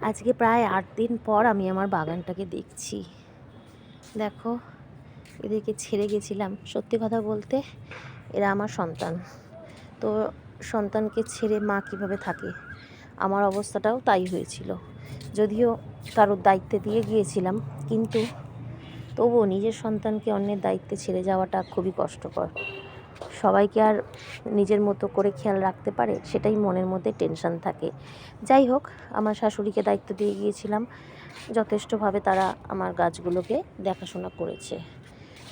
আজকে প্রায় আট দিন পর আমি আমার বাগানটাকে দেখছি। দেখো, এদেরকে ছেড়ে গেছিলাম। সত্যি কথা বলতে, এরা আমার সন্তান। তো সন্তানকে ছেড়ে মা কীভাবে থাকে? আমার অবস্থাটাও তাই হয়েছিল। যদিও কারোর দায়িত্বে দিয়ে গিয়েছিলাম, কিন্তু তবুও নিজের সন্তানকে অন্যের দায়িত্বে ছেড়ে যাওয়াটা খুবই কষ্টকর। সবাইকে আর নিজের মতো করে খেয়াল রাখতে পারে, সেটাই মনের মধ্যে টেনশন থাকে। যাই হোক, আমার শাশুড়িকে দায়িত্ব দিয়ে গিয়েছিলাম। যথেষ্টভাবে তারা আমার গাছগুলোকে দেখাশোনা করেছে।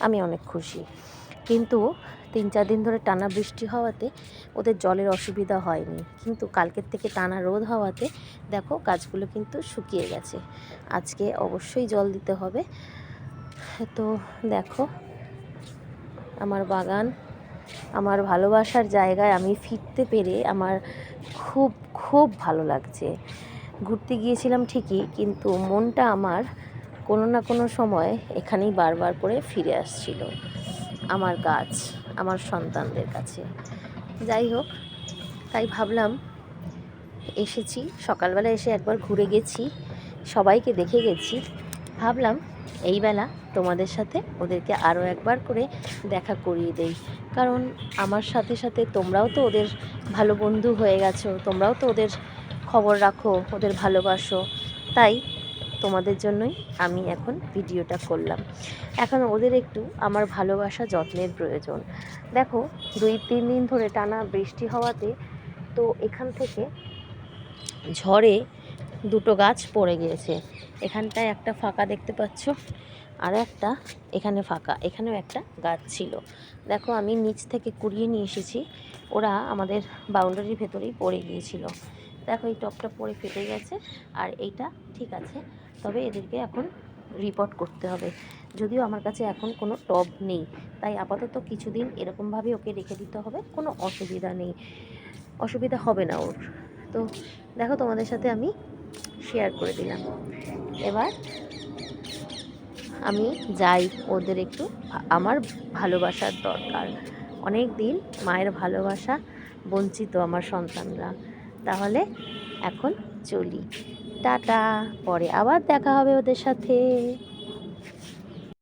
আমি অনেক খুশি। কিন্তু তিন চার দিন ধরে টানা বৃষ্টি হওয়াতে ওদের জলের অসুবিধা হয়নি। কিন্তু কালকের থেকে টানা রোদ হওয়াতে দেখো গাছগুলো কিন্তু শুকিয়ে গেছে। আজকে অবশ্যই জল দিতে হবে। তো দেখো, আমার বাগান আমার ভালোবাসার জায়গায় আমি ফিরতে পেরে আমার খুব খুব ভালো লাগছে। ঘুরতে গিয়েছিলাম ঠিকই, কিন্তু মনটা আমার কোনো না কোনো সময় এখানেই বারবার করে ফিরে আসছিল আমার গাছ আমার সন্তানদের কাছে। যাই হোক, তাই ভাবলাম এসেছি, সকালবেলা এসে একবার ঘুরে গেছি, সবাইকে দেখে গেছি। ভাবলাম এই বেলা তোমাদের সাথে ওদেরকে আরও একবার করে দেখা করিয়ে দেই। কারণ আমার সাথে সাথে তোমরাও তো ওদের ভালো বন্ধু হয়ে গেছো, তোমরাও তো ওদের খবর রাখো, ওদের ভালোবাসো। তাই তোমাদের জন্যই আমি এখন ভিডিওটা করলাম। এখন ওদের একটু আমার ভালোবাসা যত্নের প্রয়োজন। দেখো, দুই, তিন দিন ধরে টানা বৃষ্টি হওয়াতে তো এখান থেকে ঝড়ে দুটো গাছ পড়ে গিয়েছে। এখানটায় একটা ফাঁকা দেখতে পাচ্ছ, আর একটা এখানে ফাঁকা। এখানেও একটা গাছ ছিল। দেখো, আমি নিচ থেকে কুড়িয়ে নিয়ে এসেছি। ওরা আমাদের বাউন্ডারির ভেতরেই পড়ে গিয়েছিল। দেখো, এই টপটা পড়ে ফেটে গেছে, আর এইটা ঠিক আছে। তবে এদেরকে এখন রিপোর্ট করতে হবে। যদিও আমার কাছে এখন কোনো টব নেই, তাই আপাতত কিছুদিন এরকমভাবে ওকে রেখে দিতে হবে। কোনো অসুবিধা নেই। অসুবিধা হবে না ওর। তো দেখো, তোমাদের সাথে আমি শেয়ার করে দিলাম। এবার আমি যাই ওদের একটু আমার ভালোবাসার দরকার। অনেক দিন মায়ের ভালোবাসা বঞ্চিত আমার সন্তানরা। তাহলে এখন চলি। টাটা, পরে আবার দেখা হবে ওদের সাথে।